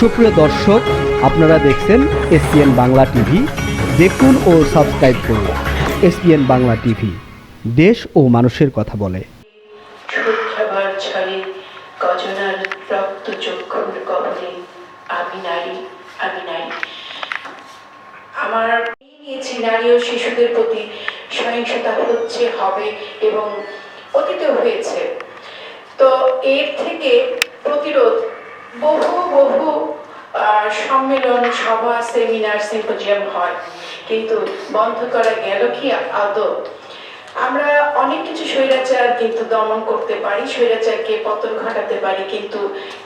সুপ্রিয় দর্শক, আপনারা দেখছেন এসপিএন বাংলা টিভি। দেখুন ও সাবস্ক্রাইব করুন এসপিএন বাংলা টিভি। দেশ ও মানুষের কথা বলে। রক্ত আমার নিয়েছি নারী ও শিশুদের প্রতি সহিংসতা হচ্ছে, হবে এবং অতীতেও হয়েছে। তো এর থেকে প্রতিরোধ বহু বহু সম্মেলন, সভা সেমিনার সিম্পোজিয়াম হয়। কিন্তু বন্ধ করা গেল কি আদৌ? আমরা অনেক কিছু স্বৈরাচার কিন্তু দমন করতে পারি, স্বৈরাচারকে পতন ঘটাতে পারি, কিন্তু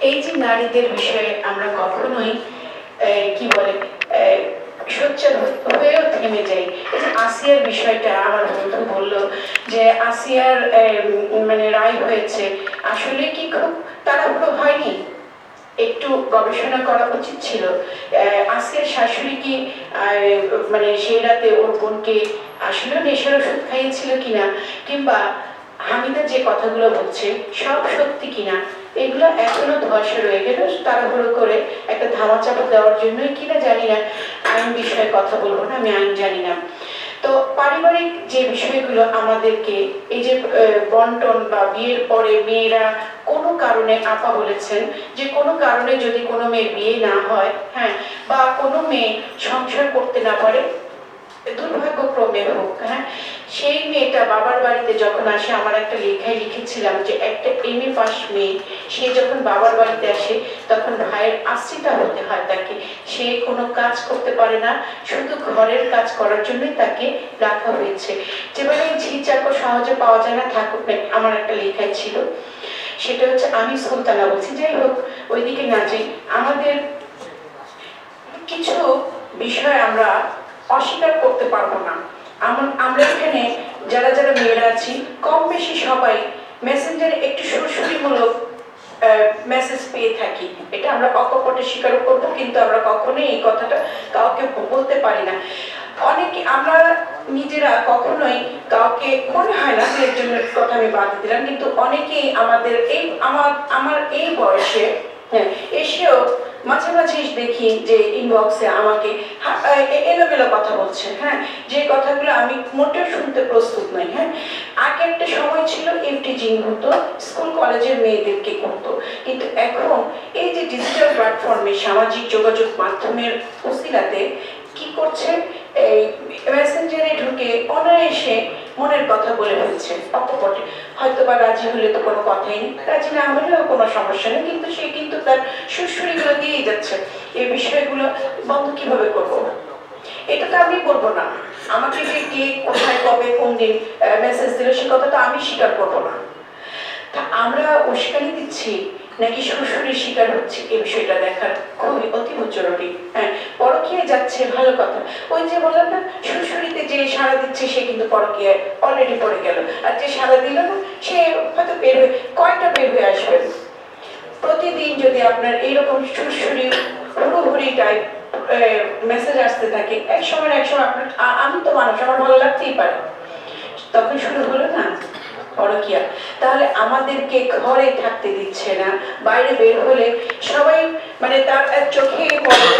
এই যে নারীদের বিষয়ে আমরা কখনোই কি বলে সোচ্চার হয়েও থেমে যাই। আসিয়ার বিষয়টা আমার বন্ধু বলল যে আসিয়ার মানে রায় হয়েছে, আসলে কি খুব তাড়াহুড়ো হয়নি? একটু গবেষণা করা উচিত ছিল। আসিয়ার শাশুড়ি কি মানে সেই রাতে ওর বোনকে আসলে নেশার ওষুধ খাইয়েছিল কিনা, কিংবা হামিদা যে কথাগুলো বলছে, সব সত্যি কিনা, এগুলো এখনও ধোয়াশা রয়ে গেল তাড়াহুড়ো করে একটা ধামাচাপা দেওয়ার জন্যই কিনা জানি না। আইন বিষয়ে কথা বলব না, আমি আইন জানি না। তো পারিবারিক যে বিষয়গুলো আমাদেরকে এই যে বন্টন বা বিয়ের পরে মেয়েরা কোনো কারণে আপা বলেছেন যে কোনো কারণে যদি কোনো মেয়ের বিয়ে না হয় হ্যাঁ বা কোনো মেয়ে সংসার করতে না পারে দুর্ভাগ্যক্রমে হোক হ্যাঁ? সেই মেয়েটা বাবার বাড়িতে যখন আসে, আমার একটা লেখায় লিখেছিলাম যে, একটা এম এ পাস মেয়ে, সে যখন বাবার বাড়িতে আসে, তখন ভাইয়ের আশ্রিতা হতে হয় তাকে। সে কোনো কাজ করতে পারে না, শুধু ঘরের কাজ করার জন্যই তাকে রাখা হয়েছে। যেভাবে ঝি চাকর সহজে পাওয়া যায় না থাকুক আমার একটা লেখায় ছিল। সেটা হচ্ছে, আমি সুলতানা বলছি। যাই হোক, ওইদিকে না যাই। আমাদের কিছু বিষয় আমরা অস্বীকার করতে পারব না। আমরা এখানে যারা যারা মেয়েরা আছি কম বেশি সবাই মেসেঞ্জারে একটু সুরসুরিমূলক মেসেজ পেয়ে থাকি। এটা আমরা অকপটে স্বীকার করব, কিন্তু আমরা কখনোই এই কথাটা কাউকে বলতে পারি না। অনেকে আমরা নিজেরা কখনোই কাউকে মনে হয় না এর জন্য কথা আমি বাদ দিলাম, কিন্তু অনেকেই আমাদের এই আমার আমার এই বয়সে হ্যাঁ এসেও মাঝে দেখি যে ইনবক্সে আমাকে এলোমেলো কথা বলছেন হ্যাঁ? যে কথাগুলো আমি মোটেও শুনতে প্রস্তুত নই হ্যাঁ? আগে একটা সময় ছিল এফটিজিং হতো স্কুল কলেজের মেয়েদেরকে করতো। কিন্তু এখন এই যে ডিজিটাল প্ল্যাটফর্মে সামাজিক যোগাযোগ মাধ্যমের উসিলাতে কি করছে এই মেসেঞ্জারে ঢুকে অনায়াসে মনের কথা বলে ফেলছে অকপটে হয়তো বা রাজি হলে তো কোনো কথাই নেই। রাজি না হলেও কোনো সমস্যা নেই, কিন্তু সে কিন্তু তার সুরসুরিগুলো দিয়েই যাচ্ছে। এই বিষয়গুলো বন্ধ কীভাবে করব? এটা তো আমি বলব না। আমাকে যে কে কোথায়, কবে, কোন দিন মেসেজ দিল, সে কথাটা আমি স্বীকার করব না। তা আমরা উস্কানি দিচ্ছি নাকি শ্বশুরের শিকার হচ্ছে? এই বিষয়টা দেখার খুবই অতীব জরুরি হ্যাঁ পরকীয়ায় যাচ্ছে, ভালো কথা। ওই যে বললাম না শ্বশুরিতে যে সাড়া দিচ্ছে সে কিন্তু পরকীয়ায় অলরেডি পড়ে গেল। আর যে সাড়া দিল না, সে হয়তো বের হয়ে, কয়টা বের হয়ে আসবে? প্রতিদিন যদি আপনার এইরকম সুরসুরি হুড়োহুড়ি টাইপ মেসেজ আসতে থাকে, এক সময় এক সময় আপনার আমি তো মানুষ, আমার ভালো লাগতেই পারে। তখন শুরু হলো না? পরকিয়া। তাহলে আমাদেরকে ঘরে থাকতে দিচ্ছে না, বাইরে বের হলে সবাই মানে তার চোখে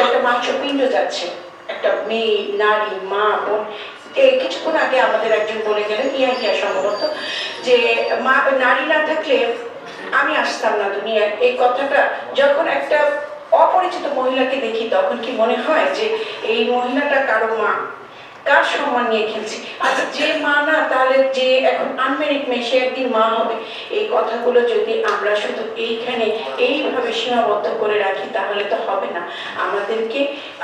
একটা মাংসপিণ্ড যাচ্ছে। একটা মেয়ে, নারী, মা, বোন কিছুক্ষণ আগে আমাদের একজন বলে গেলেন, ইয়া ইয়া সম্ভবত, যে মা, নারী না থাকলে আমি আসতাম না দুনিয়ার এই কথাটা যখন একটা অপরিচিত মহিলাকে দেখি, তখন কি মনে হয় যে এই মহিলাটা কারও মা? কার সম্মান নিয়ে খেলছি। আচ্ছা যে মা না, তাহলে যে এখন আনমেরিড মেয়ে, সে একদিন মা হবে। এই কথাগুলো যদি আমরা শুধু এইখানে এইভাবে সীমাবদ্ধ করে রাখি, তাহলে তো হবে না। আমাদেরকে,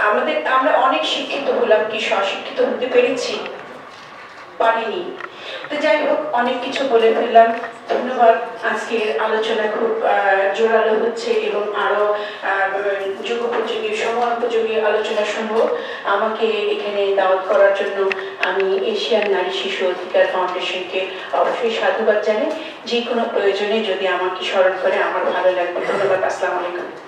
আমাদের, আমরা অনেক শিক্ষিত হলাম কি, স্বশিক্ষিত হতে পেরেছি? পারিনি। তো যাই হোক অনেক কিছু বলে ফেললাম। ধন্যবাদ। আজকের আলোচনা খুব জোরালো হচ্ছে এবং আরও যুগোপযোগী সময় উপযোগী আলোচনা শুনব। আমাকে এখানে দাওয়াত করার জন্য আমি এশিয়ান নারী শিশু অধিকার ফাউন্ডেশনকে অবশ্যই সাধুবাদ জানাই। যে কোনো প্রয়োজনে যদি আমাকে স্মরণ করে, আমার ভালো লাগবে। ধন্যবাদ। আসসালামু আলাইকুম।